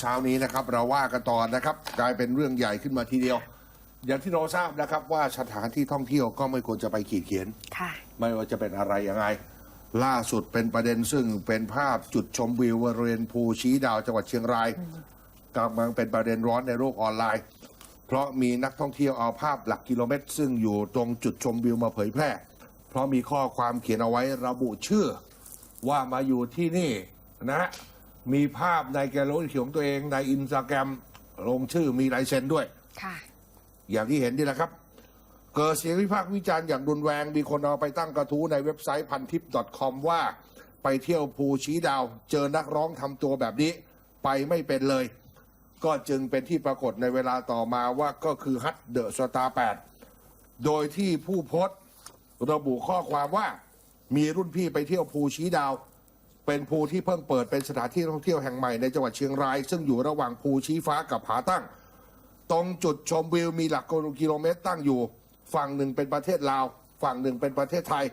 เช้านี้นะครับเราว่ากันต่อนะครับกลายเป็นเรื่องใหญ่ขึ้นมาทีเดียว อย่างที่เราทราบนะครับว่าสถานที่ท่องเที่ยวก็ไม่ควรจะไปขีดเขียนค่ะไม่ว่าจะเป็นอะไรยังไง ล่าสุดเป็นประเด็นซึ่งเป็นภาพจุดชมวิวบริเวณภูชี้ดาวจังหวัดเชียงรายกำลังเป็นประเด็นร้อนในโลกออนไลน์ เพราะมีนักท่องเที่ยวเอาภาพหลักกิโลเมตร ซึ่งอยู่ตรงจุดชมวิวมาเผยแพร่ เพราะมีข้อความเขียนเอาไว้ระบุชื่อว่ามาอยู่ที่นี่นะฮะ มีภาพในแกลเลอรี่ของตัวเองในอินสตาแกรมลงชื่อมีลายเซ็นด้วย ค่ะ อย่างที่เห็นนี่แหละครับ เกิดเสียงวิพากษ์วิจารณ์อย่างรุนแรง มีคนเอาไปตั้งกระทู้ในเว็บไซต์พันทิป .com ว่าไปเที่ยวภูชี้ดาว เจอนักร้องทำตัวแบบนี้ ไปไม่เป็นเลย ก็จึงเป็นที่ปรากฏในเวลาต่อมาว่าก็คือฮัตเดอะสตาร์แปดโดยที่ผู้โพสต์ระบุข้อความว่ามีรุ่นพี่ไปเที่ยวภูชี้ดาว เป็นภูที่เพิ่งเปิดเป็นสถานที่ท่องเที่ยวแห่งใหม่ในจังหวัดเชียงราย ซึ่งอยู่ระหว่างภูชี้ฟ้ากับผาตั้ง ตรงจุดชมวิวมีหลักกิโลเมตรตั้งอยู่ ฝั่งหนึ่งเป็นประเทศลาว ฝั่งหนึ่งเป็นประเทศไทย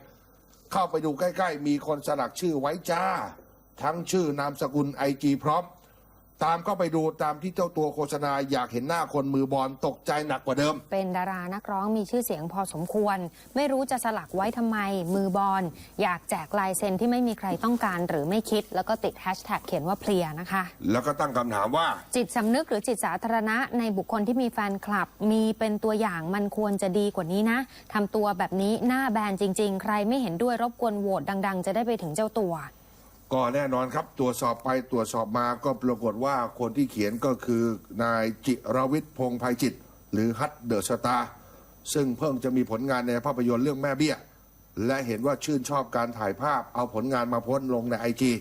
เข้าไปดูใกล้ ๆ มีคนสลักชื่อไว้จ้า ทั้งชื่อนามสกุลไอจีพร้อม ตามเข้าไปดูตามที่เจ้าตัวโฆษณาอยากเห็นหน้าคนมือบอลตกใจหนักกว่าเดิม เป็นดารานักร้องมีชื่อเสียงพอสมควร ไม่รู้จะสลักไว้ทำไมมือบอลอยากแจกลายเซ็นที่ไม่มีใครต้องการหรือไม่คิด แล้วก็ติดแฮชแท็กเขียนว่าเพลียนะคะ แล้วก็ตั้งคำถามว่า จิตสำนึกหรือจิตสาธารณะในบุคคลที่มีแฟนคลับ มีเป็นตัวอย่างมันควรจะดีกว่านี้นะทำตัวแบบนี้หน้าแบนจริง ๆ ใครไม่เห็นด้วยรบกวนโหวตดัง ๆ จะได้ไปถึงเจ้าตัว ก็แน่นอนครับตรวจสอบไปตรวจสอบมาก็ปรากฏว่าคนที่เขียนก็คือนายจิรวิทย์พงภัยจิต หรือฮัตเดอะสตาร์ซึ่งเพิ่งจะมีผลงานในภาพยนตร์เรื่องแม่เบี้ย และเห็นว่าชื่นชอบการถ่ายภาพเอาผลงานมาโพสต์ลงในไอจี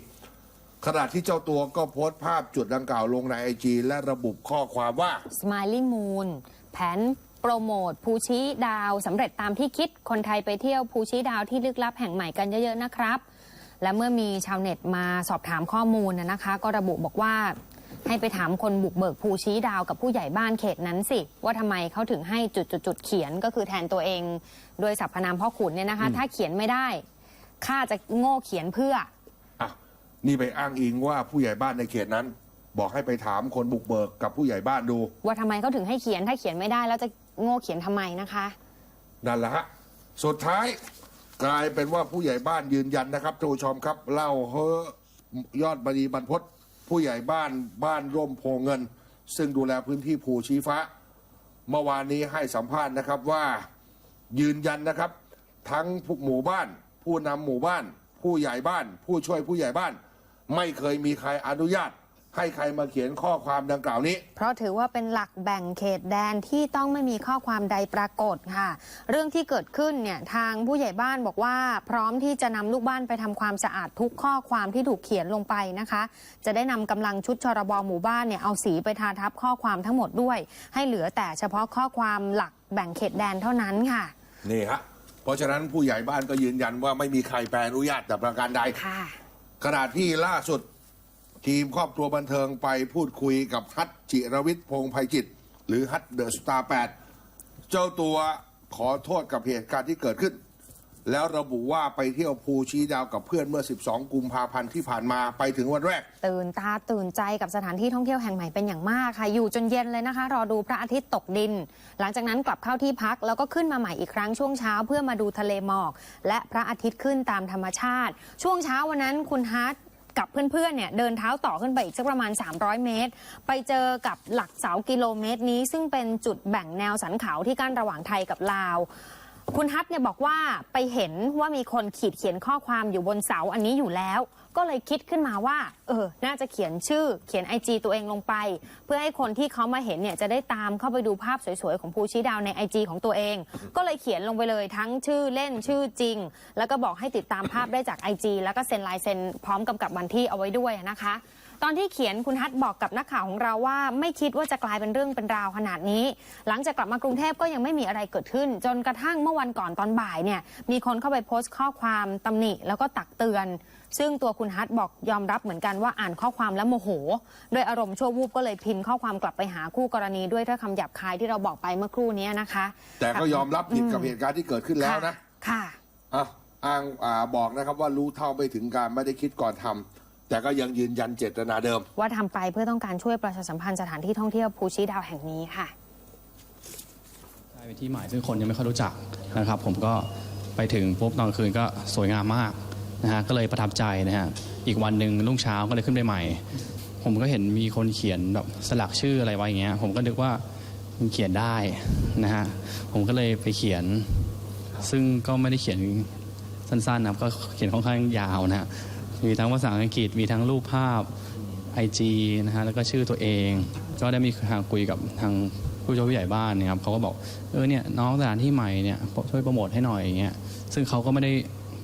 ขณะที่เจ้าตัวก็โพสต์ภาพจุดดังกล่าวลงในไอจีและระบุข้อความว่า Smiley Moon แผนโปรโมทภูชี้ดาวสำเร็จตามที่คิดคนไทยไปเที่ยวภูชี้ดาวที่ลึกลับแห่งใหม่กันเยอะๆนะครับ และเมื่อมีชาวเน็ตมาสอบถามข้อมูลนะนะคะ ก็ระบุบอกว่าให้ไปถามคนบุกเบิกภูชี้ดาวกับผู้ใหญ่บ้านเขตนั้นสิ ว่าทำไมเขาถึงให้จุดๆๆเขียนก็คือแทนตัวเอง โดยสรรพนามพ่อขุนเนี่ยนะคะ ถ้าเขียนไม่ได้ข้าจะโง่เขียนเพื่ออะนี่ไปอ้างอิงว่าผู้ใหญ่บ้านในเขตนั้น บอกให้ไปถามคนบุกเบิกกับผู้ใหญ่บ้านดู ว่าทำไมเขาถึงให้เขียนถ้าเขียนไม่ได้ แล้วจะโง่เขียนทำไมนะคะนั่นแหละฮะสุดท้าย กลายเป็นว่าผู้ใหญ่บ้านยืนยันนะครับท่านผู้ชมครับเล่าเฮอยอดบดีบรรพตผู้ใหญ่บ้านบ้านร่มโพเงิน ซึ่งดูแลพื้นที่ภูชีฟ้า เมื่อวานนี้ให้สัมภาษณ์นะครับว่ายืนยันนะครับ ทั้งผู้หมู่บ้าน ผู้นำหมู่บ้าน ผู้ใหญ่บ้าน ผู้ช่วยผู้ใหญ่บ้าน ไม่เคยมีใครอนุญาต ให้ใครมาเขียนข้อความดังกล่าวนี้ เพราะถือว่าเป็นหลักแบ่งเขตแดนที่ต้องไม่มีข้อความใดปรากฏค่ะ เรื่องที่เกิดขึ้นเนี่ยทางผู้ใหญ่บ้านบอกว่า พร้อมที่จะนำลูกบ้านไปทำความสะอาดทุกข้อความที่ถูกเขียนลงไปนะคะ จะได้นำกำลังชุดชรบหมู่บ้านเนี่ยเอาสีไปทาทับข้อความทั้งหมดด้วย ให้เหลือแต่เฉพาะข้อความหลักแบ่งเขตแดนเท่านั้นค่ะ นี่ฮะเพราะฉะนั้นผู้ใหญ่บ้านก็ยืนยันว่าไม่มีใครแปลอนุญาตแต่ประการใดค่ะขณะที่ล่าสุด ทีมครอบครัวบันเทิงไปพูดคุยกับฮัตจิรวิทย์พงษ์ภัยจิต หรือฮัตเดอะสตาร์แปดเจ้าตัวขอโทษกับเหตุการณ์ที่เกิดขึ้น แล้วระบุว่าไปเที่ยวภูชีดาวกับเพื่อนเมื่อ 12 กุมภาพันธ์ที่ผ่านมาไปถึงวันแรก ตื่นตาตื่นใจกับสถานที่ท่องเที่ยวแห่งใหม่เป็นอย่างมากค่ะ อยู่จนเย็นเลยนะคะ รอดูพระอาทิตย์ตกดิน หลังจากนั้นกลับเข้าที่พัก แล้วก็ขึ้นมาใหม่อีกครั้งช่วงเช้าเพื่อมาดูทะเลหมอก และพระอาทิตย์ขึ้นตามธรรมชาติ ช่วงเช้าวันนั้นคุณฮาร์ด กับเพื่อนๆเนี่ยเดินเท้าต่อขึ้นไปอีกสักประมาณ 300 เมตร ไปเจอกับหลักเสากิโลเมตรนี้ ซึ่งเป็นจุดแบ่งแนวสันเขาที่กั้นระหว่างไทยกับลาว คุณฮัทเนี่ยบอกว่าไปเห็นว่ามีคนขีดเขียนข้อความอยู่บนเสาอันนี้อยู่แล้ว ก็เลยคิดขึ้นมาว่า เออ น่าจะเขียนชื่อเขียนไอจตัวเองลงไป เพื่อให้คนที่เขามาเห็นเนี่ยจะได้ตามเข้าไปดูภาพสวยๆ ของภูชีดาวในไอจของตัวเอง ก็เลยเขียนลงไปเลยทั้งชื่อเล่นชื่อจริง แล้วก็บอกให้ติดตามภาพได้จากไอจแล้วก็เซ็นลายเซ็นพร้อมกำกับวันที่เอาไว้ด้วยนะคะตอนที่เขียนคุณฮัทบอกกับนักข่าวของเราว่า ไม่คิดว่าจะกลายเป็นเรื่องเป็นราวขนาดนี้ หลังจากกลับมากรุงเทพก็ยังไม่มีอะไรเกิดขึ้น จนกระทั่งเมื่อวันก่อนตอนบ่ายเนี่ยมีคนเข้าไปโพสต์ข้อความตำหนิแล้วก็ตักเตือน ซึ่งตัวคุณฮัทบอกยอมรับเหมือนกันว่าอ่านข้อความแล้วโมโหโดยอารมณ์ชั่ววูบก็เลยพิมพ์ข้อความกลับไปหาคู่กรณีด้วยถ้อยคำหยาบคายที่เราบอกไปเมื่อครู่นี้นะคะ แต่ก็ยอมรับผิดกับเหตุการณ์ที่เกิดขึ้นแล้วนะค่ะอะอ้างอ่าบอกนะครับว่ารู้เท่าไม่ถึงการไม่ได้คิดก่อนทำ แต่ก็ยังยืนยันเจตนาเดิม ว่าทำไปเพื่อต้องการช่วยประชาสัมพันธ์สถานที่ท่องเที่ยวภูชีดาวแห่งนี้ค่ะใช่เป็นที่หมายซึ่งคนยังไม่ค่อยรู้จักนะครับ ผมก็ไปถึงปุ๊บตอนกลางคืนก็สวยงามมากนะฮะก็เลยประทับใจนะฮะอีกวันหนึ่งรุ่งเช้าก็เลยขึ้นไปใหม่ ผมก็เห็นมีคนเขียนแบบสลักชื่ออะไรไว้อย่างเงี้ยผมก็นึกว่ามันเขียนได้นะฮะผมก็เลยไปเขียน ซึ่งก็ไม่ได้เขียนสั้นๆนะครับก็เขียนค่อนข้างยาวนะฮะ มีทั้งภาษาอังกฤษ มีทั้งรูปภาพ IG นะฮะแล้วก็ชื่อตัวเอง ก็ได้มีทางคุยกับทางผู้ช่วยผู้ใหญ่บ้านเนะครับเขาก็บอกเออเนี่ยน้องสถานที่ใหม่เนี่ยช่วยโปรโมทให้หน่อยอย่างเงี้ยซึ่งเขาก็ไม่ได้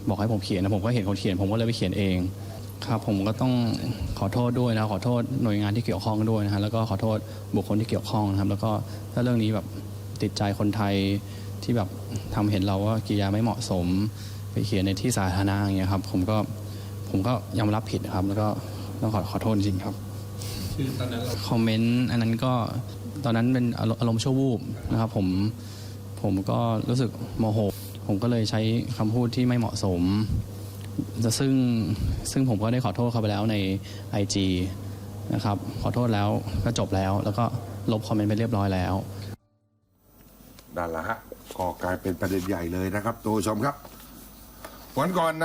บอกให้ผมเขียนนะผมก็เห็นคนเขียน ผมก็เลยไปเขียนเองครับผมก็ต้องขอโทษด้วยนะขอโทษหน่วยงานที่เกี่ยวข้องด้วยนะฮะแล้วก็ขอโทษบุคคลที่เกี่ยวข้องนะครับ แล้วก็ถ้าเรื่องนี้แบบติดใจคนไทยที่แบบทำเห็นเราว่ากิริยาไม่เหมาะสม ไปเขียนในที่สาธารณะอย่างเงี้ยครับผมก็ ผมก็ยอมรับผิดนะครับ แล้วก็ต้องขอขอโทษจริงๆครับคอมเมนต์อันนั้นก็ตอนนั้นเป็นอารมณ์อารมณ์ชั่ววูบนะครับ ผมผมก็รู้สึกโมโห ผมก็เลยใช้คำพูดที่ไม่เหมาะสมซึ่งซึ่งผมก็ได้ขอโทษเขาไปแล้วใน IG นะครับ ขอโทษแล้วก็จบแล้ว แล้วก็ลบคอมเมนต์ไปเรียบร้อยแล้วนั่นแหละฮะก็กลายเป็นประเด็นใหญ่เลยนะครับตัวชมครับ วันก่อนน